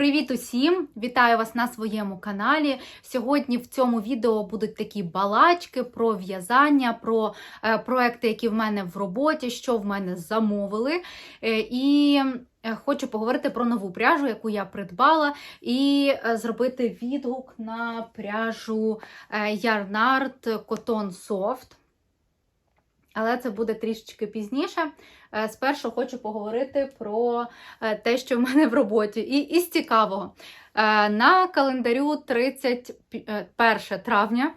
Привіт усім! Вітаю вас на своєму каналі. Сьогодні в цьому відео будуть такі балачки про в'язання, про е, проекти, які в мене в роботі, що в мене замовили. Е, і е, хочу поговорити про нову пряжу, яку я придбала, і е, зробити відгук на пряжу е, Yarnart Cotton Soft. Але це буде трішечки пізніше. Е, Спершу хочу поговорити про е, те, що в мене в роботі. І із цікавого. Е, На календарю 31 травня,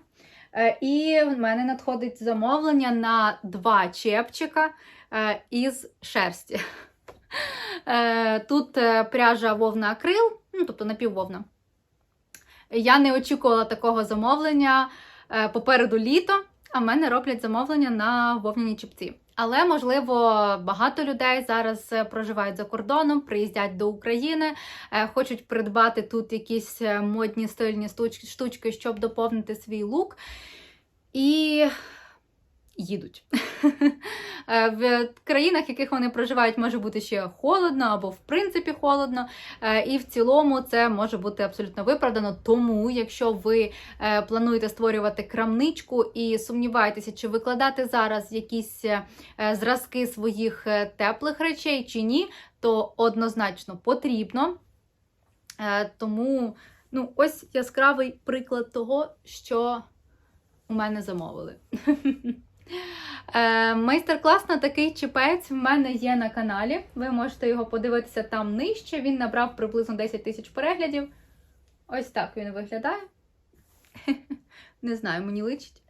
і в мене надходить замовлення на два чепчика із шерсті. Тут пряжа вовна акрил, ну, тобто напіввовна. Я не очікувала такого замовлення попереду літо, а в мене роблять замовлення на вовняні чіпці. Але, можливо, багато людей зараз е, проживають за кордоном, приїздять до України, е, хочуть придбати тут якісь е, модні стильні штучки, щоб доповнити свій лук. І їдуть. Е, В країнах, в яких вони проживають, може бути ще холодно або в принципі холодно. Е, І в цілому це може бути абсолютно виправдано. Тому, якщо ви е, плануєте створювати крамничку і сумніваєтеся, чи викладати зараз якісь зразки своїх теплих речей чи ні, то однозначно потрібно. Тому ну, ось яскравий приклад того, що у мене замовили. Е, Майстер-клас на такий чіпець в мене є на каналі. Ви можете його подивитися там нижче. Він набрав приблизно 10 тисяч переглядів. Ось так він виглядає. Не знаю, мені личить.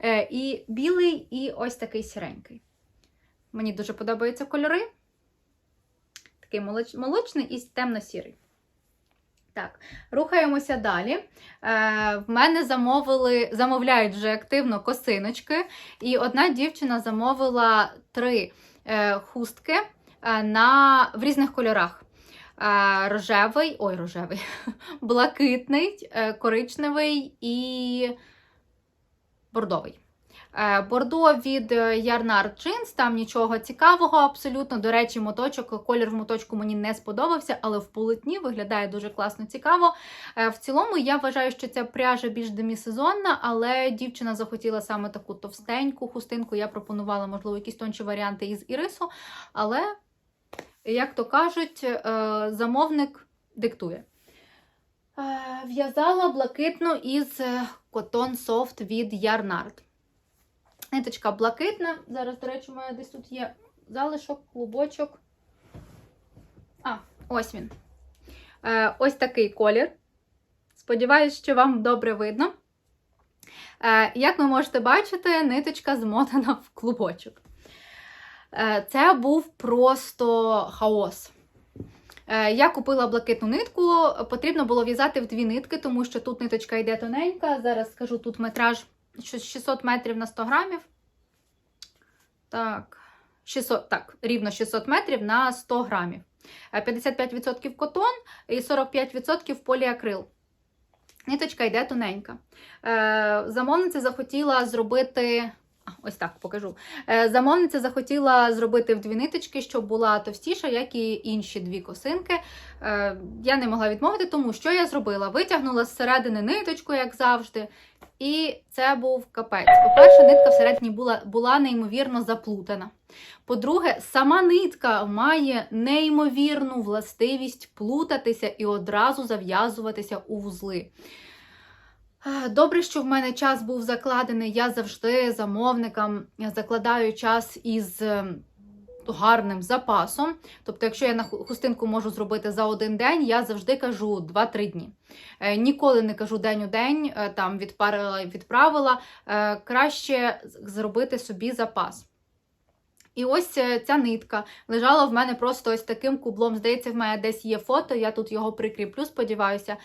Е, І білий, і ось такий сіренький. Мені дуже подобаються кольори. Такий молочний і темно-сірий. Так, рухаємося далі. Е, в мене замовили, замовляють вже активно косиночки, і одна дівчина замовила три е, хустки е, на, в різних кольорах. Е, рожевий, ой, рожевий, блакитний, е, коричневий і бордовий. Е, Бордо від е, Yarnart Jeans, там нічого цікавого абсолютно. До речі, моточок, колір в моточку мені не сподобався, але в полотні виглядає дуже класно цікаво. Е, В цілому я вважаю, що ця пряжа більш демісезонна, але дівчина захотіла саме таку товстеньку хустинку. Я пропонувала, можливо, якісь тонші варіанти із ірису. Але, як то кажуть, замовник диктує. В'язала блакитну із Cotton Soft від Yarnart. Ниточка блакитна. Зараз, до речі, у мене десь тут є залишок, клубочок. А, ось він. Е, ось такий колір. Сподіваюсь, що вам добре видно. Е, як ви можете бачити, ниточка змотана в клубочок. Е, це був просто хаос. Е, Я купила блакитну нитку, потрібно було в'язати в дві нитки, тому що тут ниточка йде тоненька. Зараз скажу, тут метраж щось 600 метрів на 100 грамів. Так, 600, так, рівно 600 метрів на 100 грамів. Е, 55% котон і 45% поліакрил. Ниточка йде тоненька. Е, Замовниця захотіла зробити. Ось так покажу. Е, Замовниця захотіла зробити в дві ниточки, щоб була товстіша, як і інші дві косинки. Е, Я не могла відмовити, тому що я зробила? Витягнула зсередини ниточку, як завжди. І це був капець. По-перше, нитка всередині була, була неймовірно заплутана. По-друге, сама нитка має неймовірну властивість плутатися і одразу зав'язуватися у вузли. Е, Добре, що в мене час був закладений. Я завжди замовникам закладаю час із е, гарним запасом. Тобто, якщо я на хустинку можу зробити за один день, я завжди кажу 2-3 дні. Е, Ніколи не кажу день у день, там відпарила, відправила. Краще зробити собі запас. І ось ця нитка лежала в мене просто ось таким кублом. Здається, в мене десь є фото, я тут його прикріплю, сподіваюся.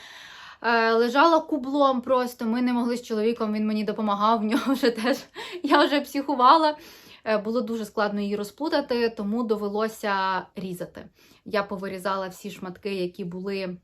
Е, Лежала кублом просто. Ми не могли з чоловіком, він мені допомагав, в нього вже теж я вже психувала. Е, Було дуже складно її розплутати, тому довелося різати. Я повирізала всі шматки, які були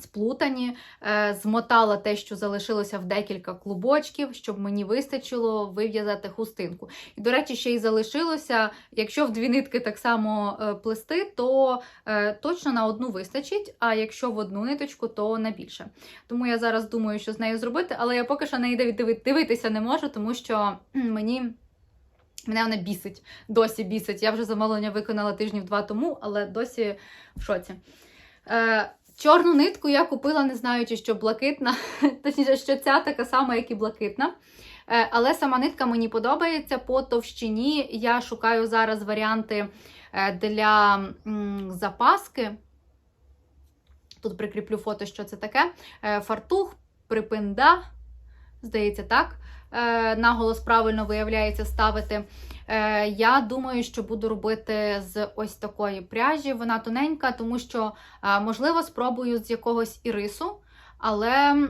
сплутані, е, змотала те, що залишилося в декілька клубочків, щоб мені вистачило вив'язати хустинку. І, до речі, ще й залишилося, якщо в дві нитки так само е, плести, то е, точно на одну вистачить, а якщо в одну ниточку, то на більше. Тому я зараз думаю, що з нею зробити, але я поки що неї диви- дивитися не можу, тому що мені. Мене вона бісить, досі бісить. Я вже замовлення виконала тижнів два тому, але досі в шоці. Чорну нитку я купила, не знаючи, що блакитна, точніше, що ця така сама, як і блакитна. Е, але сама нитка мені подобається по товщині. Я шукаю зараз варіанти е, для запаски. Тут прикріплю фото, що це таке. Е, фартух, припинда, здається, так. Е, наголос правильно виявляється ставити. Е, я думаю, що буду робити з ось такої пряжі. Вона тоненька, тому що, е, можливо, спробую з якогось ірису, але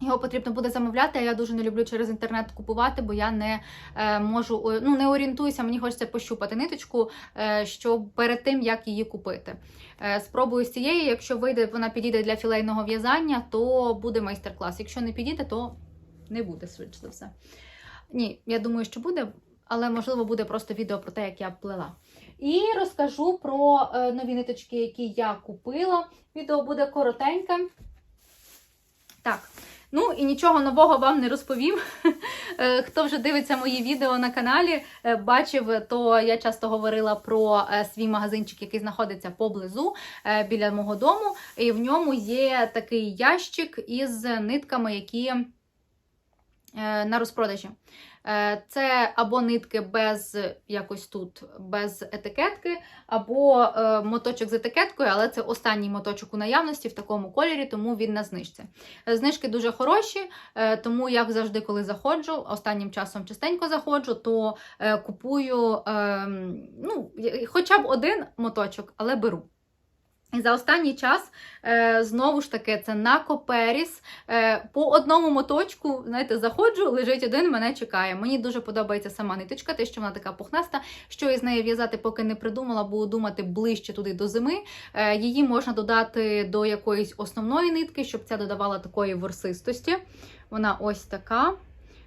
його потрібно буде замовляти. а Я дуже не люблю через інтернет купувати, бо я не можу ну, не орієнтуюся, мені хочеться пощупати ниточку, щоб перед тим, як її купити. Спробую з цієї, якщо вийде, вона підійде для філейного в'язання, то буде майстер-клас. Якщо не підійде, то не буде, швидше за все. Ні, я думаю, що буде, але можливо буде просто відео про те, як я плела. І розкажу про е, нові ниточки, які я купила. Відео буде коротеньке. Так. Ну і нічого нового вам не розповім. Е, Хто вже дивиться мої відео на каналі, е, бачив, то я часто говорила про свій магазинчик, який знаходиться поблизу біля мого дому. І в ньому є такий ящик із нитками, які на розпродажі. Е, Це або нитки без якось тут, без етикетки, або е, моточок з етикеткою, але це останній моточок у наявності в такому кольорі, тому він на знижці. Е, Знижки дуже хороші, е, тому як завжди, коли заходжу, останнім часом частенько заходжу, то е, купую е, ну, хоча б один моточок, але беру. І за останній час, е, знову ж таки, це на Коперіс. Е, по одному моточку, знаєте, заходжу, лежить один, мене чекає. Мені дуже подобається сама ниточка, те, що вона така пухнаста. Що із нею в'язати, поки не придумала, буду думати ближче туди до зими. Е, її можна додати до якоїсь основної нитки, щоб ця додавала такої ворсистості. Вона ось така.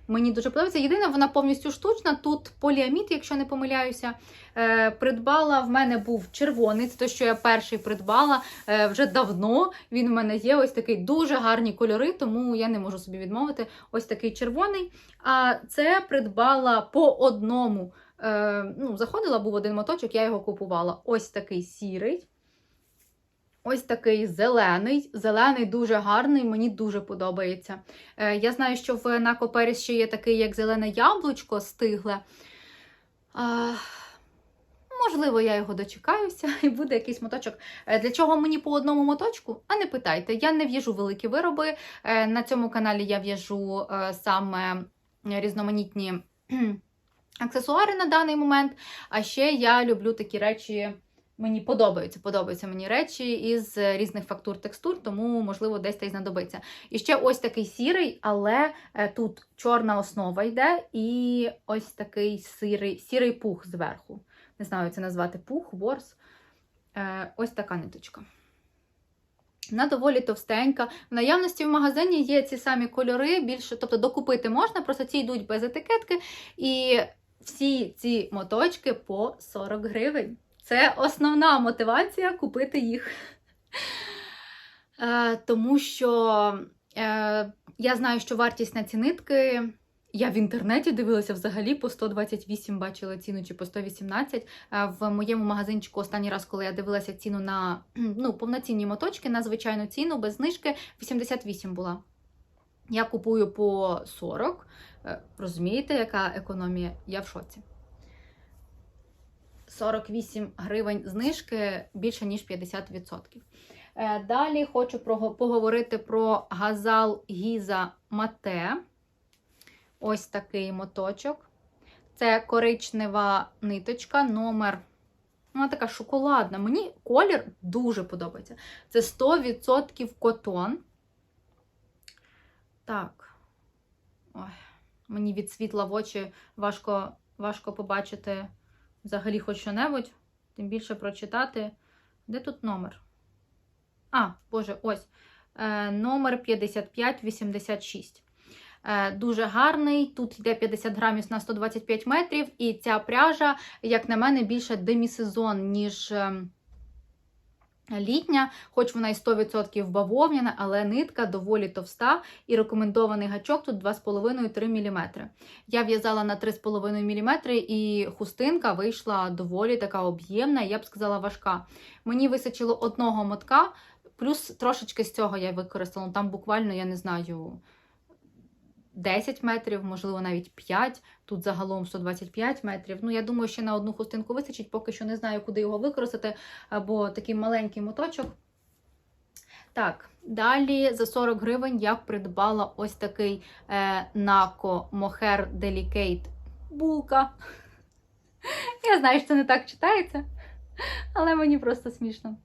Мені дуже подобається. Єдине, вона повністю штучна. Тут поліамід, якщо не помиляюся. Е, придбала в мене був червоний, це те, що я перший придбала е, вже давно. Він в мене є ось такий дуже гарні кольори, тому я не можу собі відмовити. Ось такий червоний. А це придбала по одному. Е, ну, заходила, був один моточок, я його купувала. Ось такий сірий. Ось такий зелений. Зелений дуже гарний, мені дуже подобається. Е, я знаю, що в Накоперіс ще є такий, як зелене яблучко стигле. Можливо, я його дочекаюся і буде якийсь моточок. Е, Для чого мені по одному моточку? А не питайте, я не в'яжу великі вироби. Е, На цьому каналі я в'яжу саме різноманітні аксесуари на даний момент. А ще я люблю такі речі. Мені подобаються, подобаються мені речі із різних фактур текстур, тому, можливо, десь та й знадобиться. І ще ось такий сірий, але е, тут чорна основа йде, і ось такий сірий, сірий пух зверху. Не знаю, це назвати пух, ворс. Е, ось така ниточка. Вона доволі товстенька. В наявності в магазині є ці самі кольори, більше, тобто докупити можна, просто ці йдуть без етикетки. І всі ці моточки по 40 гривень. Це основна мотивація купити їх. Е, тому що е, я знаю, що вартість на ці нитки. Я в інтернеті дивилася взагалі по 128 бачила ціну чи по 118. Е, В моєму магазинчику останній раз, коли я дивилася ціну на ну, повноцінні моточки, на звичайну ціну без знижки 88 була. Я купую по 40. Е, Розумієте, яка економія? Я в шоці. 48 гривень знижки більше ніж 50%. Е, Далі хочу поговорити про газал Гіза Мате. Ось такий моточок. Це коричнева ниточка, номер. Вона така шоколадна. Мені колір дуже подобається. Це 100% котон. Так. Ой, мені від світла в очі важко, важко побачити взагалі хоч що-небудь, тим більше прочитати. Де тут номер? А, боже, ось. Е, номер 5586. Е, Дуже гарний. Тут йде 50 грамів на 125 метрів, і ця пряжа, як на мене, більше демісезон, ніж ем, літня, хоч вона і 100% бавовняна, але нитка доволі товста, і рекомендований гачок тут 2,5-3 мм. Я в'язала на 3,5 мм, і хустинка вийшла доволі така об'ємна, я б сказала, важка. Мені висачило одного мотка, плюс трошечки з цього я використала. Там буквально, я не знаю. 10 метрів, можливо, навіть 5, тут загалом 125 метрів. Ну, я думаю, ще на одну хустинку вистачить, поки що не знаю, куди його використати, або такий маленький моточок. Так, далі за 40 гривень я придбала ось такий е, Naco Mohair Delicate булка. Я знаю, що це не так читається, але мені просто смішно.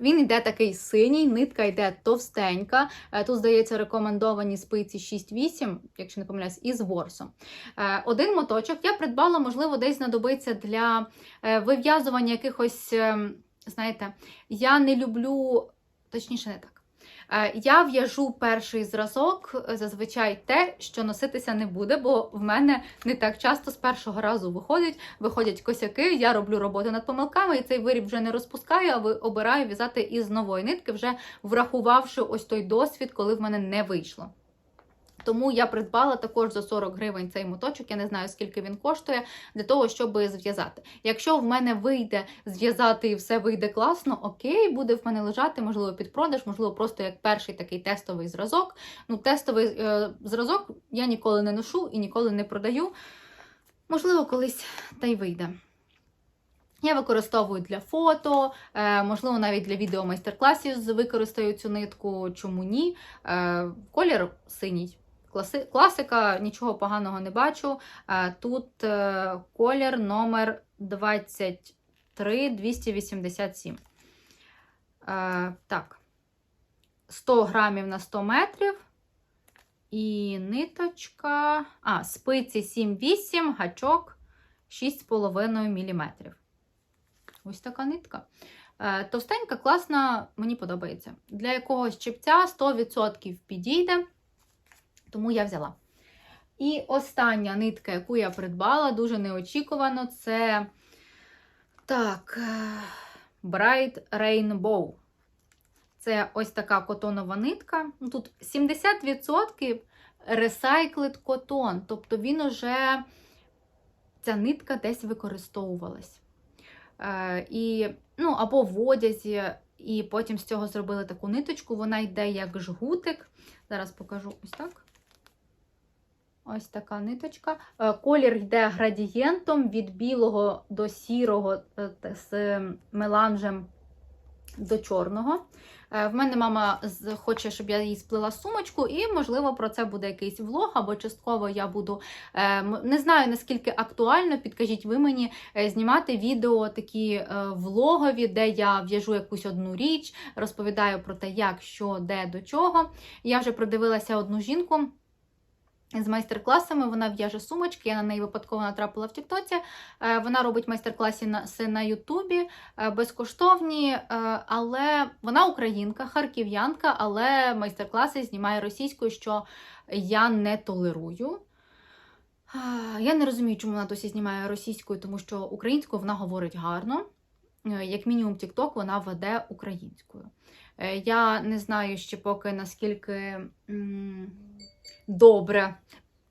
Він йде такий синій, нитка йде товстенька. Е, Тут, здається, рекомендовані спиці 6-8, якщо не помиляюсь, із ворсом. Е, Один моточок я придбала, можливо, десь знадобиться для е, вив'язування якихось, ем, знаєте, я не люблю, точніше, не так. Е, Я в'яжу перший зразок, е, зазвичай те, що носитися не буде, бо в мене не так часто з першого разу виходять, виходять косяки, я роблю роботу над помилками, і цей виріб вже не розпускаю, а обираю в'язати із нової нитки, вже врахувавши ось той досвід, коли в мене не вийшло. Тому я придбала також за 40 гривень цей моточок, я не знаю, скільки він коштує, для того, щоб зв'язати. Якщо в мене вийде зв'язати і все вийде класно, окей, буде в мене лежати, можливо, під продаж, можливо, просто як перший такий тестовий зразок. Ну, тестовий е, зразок я ніколи не ношу і ніколи не продаю. Можливо, колись та й вийде. Я використовую для фото, е, можливо, навіть для відео майстер-класів з- використаю цю нитку, чому ні. Е, Колір синій. Класи, класика, нічого поганого не бачу. Е, Тут е, колір номер 23287. Е, Так. 100 грамів на 100 метрів. І ниточка. А, спиці 7-8, гачок 6,5 мм. Ось така нитка. Товстенька, класна, мені подобається. Для якогось чіпця 100% підійде, тому я взяла. І остання нитка, яку я придбала, дуже неочікувано, це так, е, Bright Rainbow. Це ось така котонова нитка. Ну, Тут 70% recycled cotton, тобто він уже, ця нитка десь використовувалась. Е, і, ну, або в одязі, і потім з цього зробили таку ниточку. Вона йде як жгутик. Зараз покажу ось так. Ось така ниточка. Е, Колір йде градієнтом від білого до сірого е, з меланжем до чорного. Е, В мене мама хоче, щоб я їй сплела сумочку, і, можливо, про це буде якийсь влог, або частково я буду. Не знаю, наскільки актуально, підкажіть ви мені, знімати відео такі влогові, де я в'яжу якусь одну річ, розповідаю про те, як, що, де, до чого. Я вже продивилася одну жінку. З майстер-класами вона в'яже сумочки. Я на неї випадково натрапила в Тіктоці. Е, Вона робить майстер-класи на, Ютубі е, безкоштовні, е, але вона українка, харків'янка, але майстер-класи знімає російською, що я не толерую. Я не розумію, чому вона досі знімає російською, тому що українською вона говорить гарно. Як мінімум, TikTok вона веде українською. Я не знаю ще поки наскільки добре,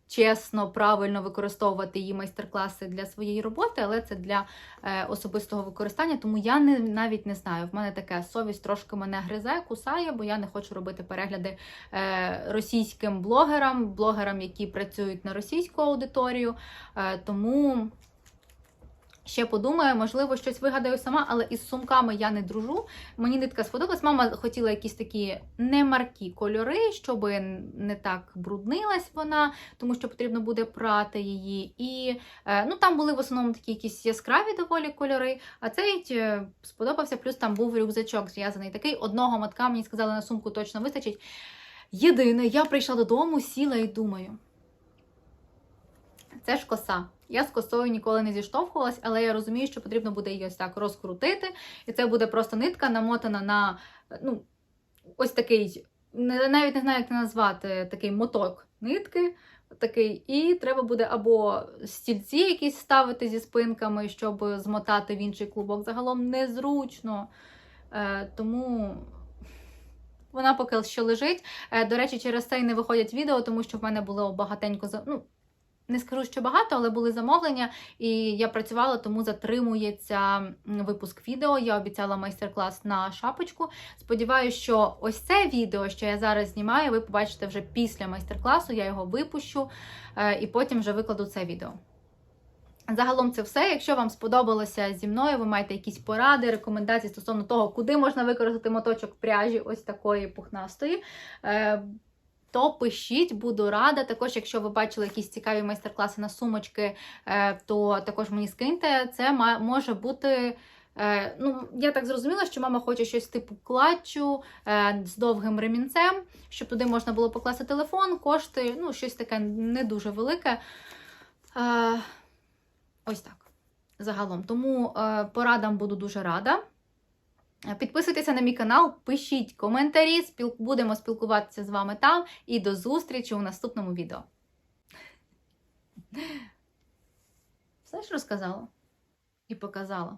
чесно, правильно використовувати її майстер-класи для своєї роботи, але це для е, особистого використання, тому я не, навіть не знаю. В мене таке совість трошки мене гризе, кусає, бо я не хочу робити перегляди е, російським блогерам, блогерам, які працюють на російську аудиторію. Е, тому ще подумаю, можливо, щось вигадаю сама, але із сумками я не дружу. Мені нитка сподобалась. Мама хотіла якісь такі немаркі кольори, щоб не так бруднилась вона, тому що потрібно буде прати її. І е, ну, там були в основному такі якісь яскраві доволі кольори. А цей е, сподобався, плюс там був рюкзачок зв'язаний такий. Одного матка мені сказали, на сумку точно вистачить. Єдине, я прийшла додому, сіла і думаю. Це ж коса. Я з косою ніколи не зіштовхувалась, але я розумію, що потрібно буде її ось так розкрутити. І це буде просто нитка намотана на ну, ось такий, навіть не знаю, як це назвати, такий моток нитки. Такий, і треба буде або стільці якісь ставити зі спинками, щоб змотати в інший клубок. Загалом незручно. Е, тому вона поки що лежить. Е, до речі, через це і не виходять відео, тому що в мене було багатенько ну, не скажу, що багато, але були замовлення, і я працювала, тому затримується випуск відео. Я обіцяла майстер-клас на шапочку. Сподіваюся, що ось це відео, що я зараз знімаю, ви побачите вже після майстер-класу. Я його випущу е, і потім вже викладу це відео. Загалом це все. Якщо вам сподобалося зі мною, ви маєте якісь поради, рекомендації стосовно того, куди можна використати моточок пряжі, ось такої пухнастої. То пишіть, буду рада. Також, якщо ви бачили якісь цікаві майстер-класи на сумочки, е, то також мені скиньте. Це може бути. е, Ну, я так зрозуміла, що мама хоче щось типу клатчу е, з довгим ремінцем, щоб туди можна було покласти телефон, кошти, ну, щось таке не дуже велике. Ось так. Загалом. Тому порадам буду дуже рада. Підписуйтеся на мій канал, пишіть коментарі, спіл... будемо спілкуватися з вами там. І до зустрічі у наступному відео. Все ж розказала і показала.